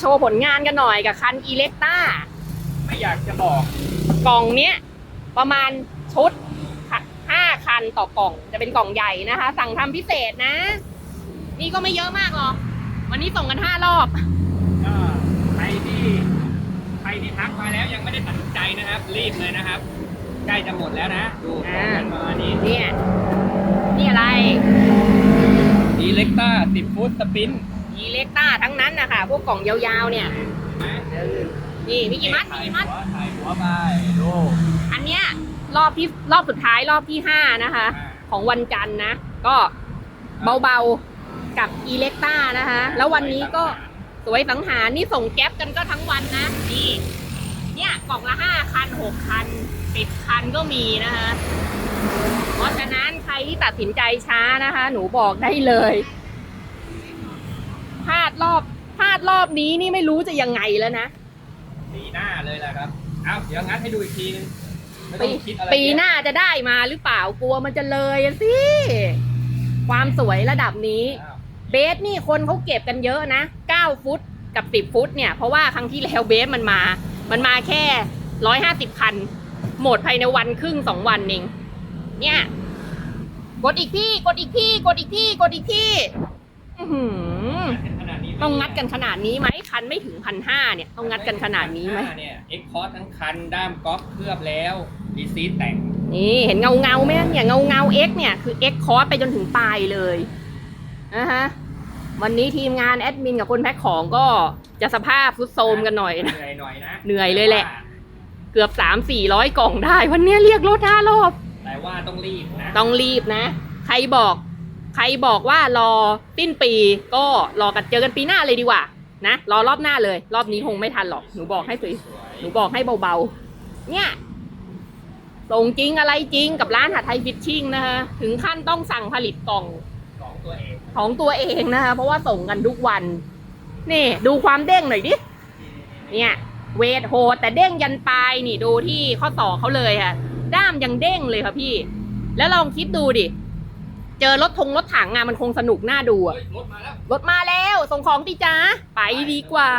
โชว์ผลงานกันหน่อยกับคันอีเล็กต้าไม่อยากจะบอกกล่องเนี้ยประมาณชุดห้าคันต่อกล่องจะเป็นกล่องใหญ่นะคะ สั่งทำพิเศษนะ นี่ก็ไม่เยอะมากหรอกวันนี้ส่งกันห้ารอบก็ใครที่ใครที่ทักมาแล้วยังไม่ได้ตัดสินใจนะครับ รีบเลยนะครับใกล้จะหมดแล้วนะดูของกันประมาณนี้เนี่ยนี่อะไรดีเล็กต้าสิบฟุตสปิน อีเล็กต้าทั้งนั้นนะคะพวกกล่องยาวๆเนี่ย นี่มีกี่มัดมีกี่มัดถ่ายหัวไปดูอันเนี้ยรอบที่รอบสุดท้ายรอบที่ห้านะคะอ่าของวันจันทร์นะ ก็เบาๆกับอีเล็กต้านะคะ แล้ววันนี้ก็สวยสังหารนี่ส่งแก๊ปกันก็ทั้งวันนะนี่เนี่ยกล่องละห้าคันหกคันสิบคันก็มีนะคะ เพราะฉะนั้นใครที่ตัดสินใจช้านะคะ หนูบอกได้เลย พลาดรอบพลาดรอบนี้นี่ไม่รู้จะยังไงแล้วนะปีหน้าเลยแหละครับเอาเดี๋ยวงัดให้ดูอีกทีนึงไม่ต้ปีองคิดอะไรปีเยอะหน้าจะได้มาหรือเปล่ากลัวมันจะเลยอะสิ ความสวยระดับนี้อ้าวเบสนี่คนเขาเก็บกันเยอะนะ 9 ฟุตกับ 10 ฟุตเนี่ย เพราะว่าครั้งที่แล้วเบสมันมา มันมาแค่ 150 คัน หมดภายในวันครึ่งสองวันเอง เนี่ย กดอีกที่ กดอีกที่ กดอีกที่ กดอีกที่ อื้อหือขนาดนี้ต้องงัดกันขนาดนี้ไหมคันไม่ถึงพันห้าเนี่ยต้องงัดกันขนาดนี้ไหมเนี่ยเอ็กคอร์ทั้งคันด้ามก๊อกเคลือบแล้วดีซีแต่งนี่เห็นเงาเงาๆไหมเนี่ยเงาเงาเอ็กเนี่ยคือเอ็กคอร์สไปจนถึงปลายเลยนะฮะวันนี้ทีมงานแอดมินกับคนแพ็คของก็จะสภาพฟุดโซมกันหน่อยนะเหนื่อยหน่อยนะเหนื่อยเลยแหละ เกือบสามสี่ร้อยกล่องได้ วันนี้เรียกรถห้ารอบแต่ว่าต้องรีบนะ ต้องรีบนะ ใครบอก ใครบอกว่ารอสิ้นปีก็รอกันเจอกันปีหน้าเลยดีกว่านะรอรอบหน้าเลย รอบนี้คงไม่ทันหรอกหนูบอกให้สวยหนูบอกให้เบาๆ เนี่ยส่งจริงอะไรจริงกับร้านหาไทยฟิชชิ่งนะคะถึงขั้นต้องสั่งผลิตกล่องของตัวเองของตัวเองนะคะเพราะว่าส่งกันทุกวัน นี่ดูความเด้งหน่อยดิเนี่ยเวทโหดแต่เด้งยันปลายนี่ดูที่ข้อต่อเขาเลยค่ะ ด้ามยังเด้งเลยค่ะพี่ แล้วลองคิดดูดิ เจอรถทงรถถังอะมันคงสนุกน่าดูอะเฮ้ยรถมาแล้ว รถมาแล้ว ส่งของดิจ้าไปดีกว่า